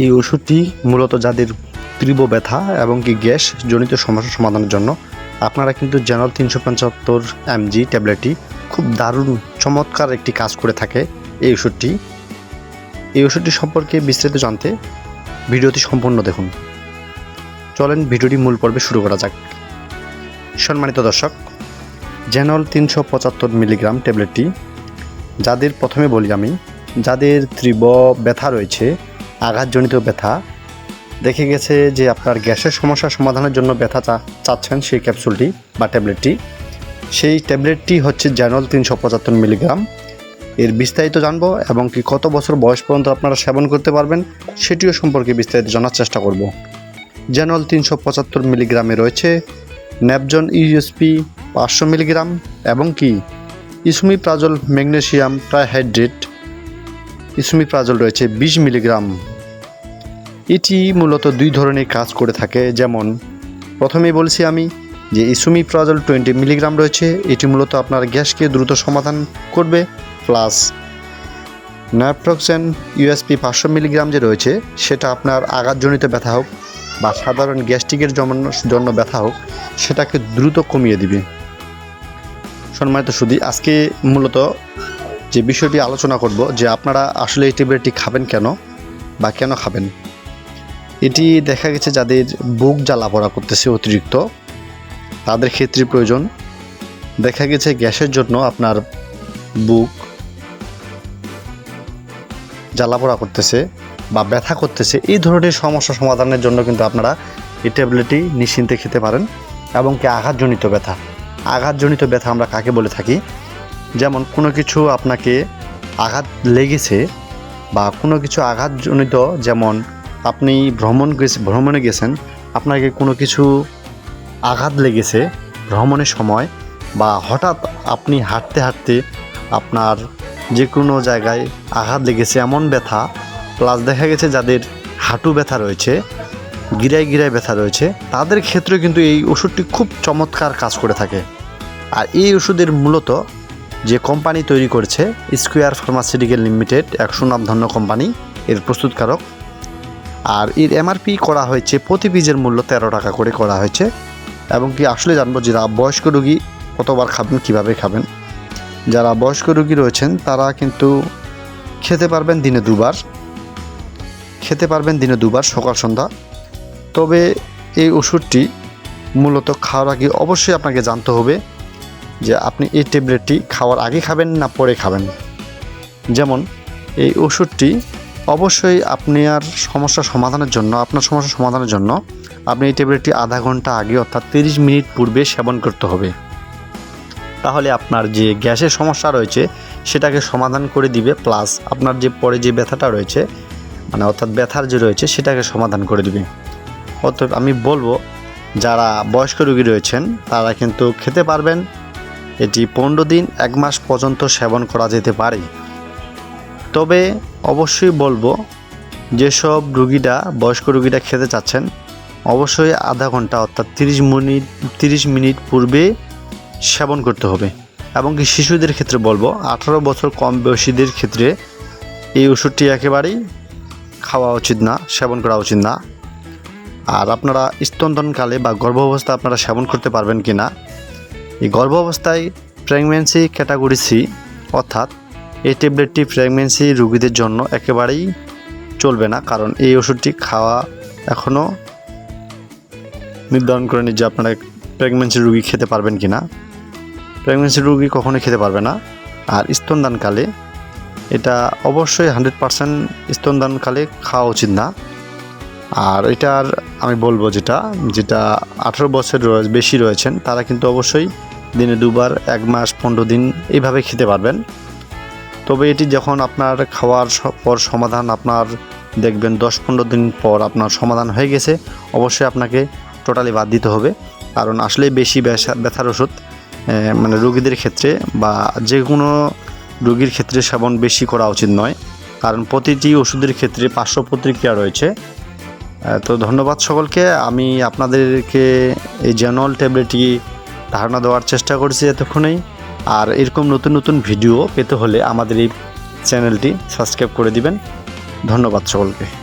এই ওষুধটি মূলত যাদের তীব্র ব্যথা এবং কি গ্যাস জনিত সমস্যা সমাধানের জন্য, আপনারা কিন্তু জেনারেল তিনশো পঁচাত্তর এমজি ট্যাবলেটটি খুব দারুণ, চমৎকার একটি কাজ করে থাকে এই ওষুধটি। এই ওষুধটি সম্পর্কে বিস্তারিত জানতে ভিডিওটি সম্পূর্ণ দেখুন। চলেন ভিডিওটি মূল পর্বে শুরু করা যাক। সম্মানিত দর্শক জেনল তিনশো পঁচাত্তর মিলিগ্রাম ট্যাবলেটটি, যাদের প্রথমে বলি আমি, যাদের তীব্র ব্যথা রয়েছে আঘাতজনিত ব্যথা। দেখে গেছে যে আপনার গ্যাসের সমস্যা সমাধানের জন্য ব্যথা চাচ্ছেন সেই ক্যাপসুলটি বা ট্যাবলেটটি। সেই ট্যাবলেটটি হচ্ছে জ্যানল তিনশো পঁচাত্তর মিলিগ্রাম। এর বিস্তারিত জানব এবং কি কত বছর বয়স পর্যন্ত আপনারা সেবন করতে পারবেন সেটিও সম্পর্কে বিস্তারিত জানার চেষ্টা করব। জ্যানল তিনশো পঁচাত্তর মিলিগ্রামে রয়েছে ন্যাপজন ইউএসপি পাঁচশো মিলিগ্রাম এবং কি ইসুমিপ্রাজল ম্যাগনেসিয়াম ট্রাইহাইড্রেট। ইসুমিপ্রাজল রয়েছে বিশ মিলিগ্রাম। এটি মূলত দুই ধরনের কাজ করে থাকে। যেমন, প্রথমেই বলছি আমি যে ইসুমিপ্রাজল টোয়েন্টি মিলিগ্রাম রয়েছে, এটি মূলত আপনার গ্যাসকে দ্রুত সমাধান করবে, প্লাস ন্যাপ্রক্সেন ইউএসপি পাঁচশো মিলিগ্রাম যে রয়েছে, সেটা আপনার আঘাতজনিত ব্যথা হোক বা সাধারণ গ্যাস্ট্রিকের জন্য ব্যথা হোক, সেটাকে দ্রুত কমিয়ে দিবে। সম্মানিত সুদী আজকে মূলত যে বিষয়টি আলোচনা করব যে আপনারা আসলে এই ট্যাবলেটটি খাবেন কেন বা কেন খাবেন। এটি দেখা গেছে যাদের বুক জ্বালা পড়া করতেছে অতিরিক্ত, তাদের ক্ষেত্রে প্রয়োজন। দেখা গেছে গ্যাসের জন্য আপনার বুক জ্বালাপোড়া করতেছে বা ব্যথা করতেছে। এই ধরনের সমস্যা সমাধানের জন্য কিন্তু আপনারা এই ট্যাবলেটটি নিশ্চিন্তে খেতে পারেন এবং কি আঘাতজনিত ব্যথা। আঘাতজনিত ব্যথা আমরা কাকে বলে থাকি? যেমন কোনো কিছু আপনাকে আঘাত লেগেছে বা কোনো কিছু আঘাতজনিত যেমন আপনি ভ্রমণ ভ্রমণে গেছেন, আপনাকে কোনো কিছু আঘাত লেগেছে ভ্রমণের সময় বা হঠাৎ আপনি হাঁটতে হাঁটতে আপনার যে কোনো জায়গায় আঘাত লেগেছে, এমন ব্যথা, প্লাস দেখা গেছে যাদের হাঁটু ব্যথা রয়েছে, গিরায় গিরায় ব্যথা রয়েছে, তাদের ক্ষেত্রে কিন্তু এই ওষুধটি খুব চমৎকার কাজ করে থাকে। আর এই ওষুধের মূলত যে কোম্পানি তৈরি করেছে, স্কোয়ার ফার্মাসিউটিক্যাল লিমিটেড, এক সুনামধন্য কোম্পানি, এর প্রস্তুতকারক আর এর এমআরপি করা হয়েছে প্রতি পিজের মূল্য তেরো টাকা করে করা হয়েছে। এবং কি আসলে জানব যারা বয়স্ক রুগী, কতবার খাবেন, কীভাবে খাবেন? যারা বয়স্ক রুগী রয়েছেন, তারা কিন্তু খেতে পারবেন দিনে দুবার। খেতে পারবেন দিনে দুবার সকাল, সন্ধ্যা। তবে এই ওষুধটি মূলত খাওয়ার আগে অবশ্যই আপনাকে জানতে হবে যে আপনি এই ট্যাবলেটটি খাওয়ার আগে খাবেন না পরে খাবেন। যেমন এই ওষুধটি অবশ্যই আপনি আর সমস্যা সমাধানের জন্য, আপনার সমস্যা সমাধানের জন্য আপনি এই ট্যাবলেটটি আধা ঘণ্টা আগে অর্থাৎ তিরিশ মিনিট পূর্বে সেবন করতে হবে। তাহলে আপনার যে গ্যাসের সমস্যা রয়েছে, সেটাকে সমাধান করে দিবে, প্লাস আপনার যে পরে যে ব্যথাটা রয়েছে মানে অর্থাৎ ব্যথার যে রয়েছে, সেটাকে সমাধান করে দিবে। অর্থাৎ আমি বলব, যারা বয়স্ক রোগী রয়েছেন, তারা কিন্তু খেতে পারবেন। এটি পনেরো দিন, এক মাস পর্যন্ত সেবন করা যেতে পারে। তবে অবশ্যই বলব, যেসব রুগীরা, বয়স্ক রুগীরা খেতে চাচ্ছেন, অবশ্যই আধা ঘণ্টা অর্থাৎ তিরিশ মিনিট তিরিশ মিনিট পূর্বে সেবন করতে হবে। এবং কি শিশুদের ক্ষেত্রে বলব, আঠারো বছর কম বয়সীদের ক্ষেত্রে এই ওষুধটি একেবারেই খাওয়া উচিত না, সেবন করা উচিত না। আর আপনারা স্তনদানকালে বা গর্ভাবস্থা আপনারা সেবন করতে পারবেন কি না এই গর্ভাবস্থায় প্রেগনেন্সি ক্যাটাগরি সি অর্থাৎ এই ট্যাবলেটটি প্রেগনেন্সি রুগীদের জন্য একেবারেই চলবে না, কারণ এই ওষুধটি খাওয়া এখনও নির্ধারণ করেনি যে আপনারা প্রেগনেন্সি রুগী খেতে পারবেন কি না প্রেগনেন্সি রুগী কখনোই খেতে পারবে না, আর স্তনদানকালে এটা অবশ্যই হান্ড্রেড পারসেন্ট স্তনদানকালে খাওয়া উচিত না। আর এটার আমি বলব যেটা যেটা আঠেরো বছর বেশি রয়েছেন, তারা কিন্তু অবশ্যই দিনে দুবার, এক মাস, পনেরো দিন এইভাবে খেতে পারবেন। তবে এটি যখন আপনার খাওয়ার পর সমাধান আপনার দেখবেন দশ পনেরো দিন পর আপনার সমাধান হয়ে গেছে, অবশ্যই আপনাকে টোটালি বাদ দিতে হবে। কারণ আসলে বেশি ব্যথা- ব্যথার ওষুধ মানে রোগীদের ক্ষেত্রে বা যে কোনো রোগীর ক্ষেত্রে সেবন বেশি করা উচিত নয়। কারণ প্রতিটি ওষুধের ক্ষেত্রে পার্শ্ব প্রতিক্রিয়া রয়েছে। তো ধন্যবাদ সকলকে। আমি আপনাদেরকে এই জেনল ট্যাবলেটটি ধারণা দেওয়ার চেষ্টা করছি এতক্ষণেই। আর এরকম নতুন নতুন ভিডিও পেতে হলে আমাদের এই চ্যানেলটি সাবস্ক্রাইব করে দিবেন। ধন্যবাদ সকলকে।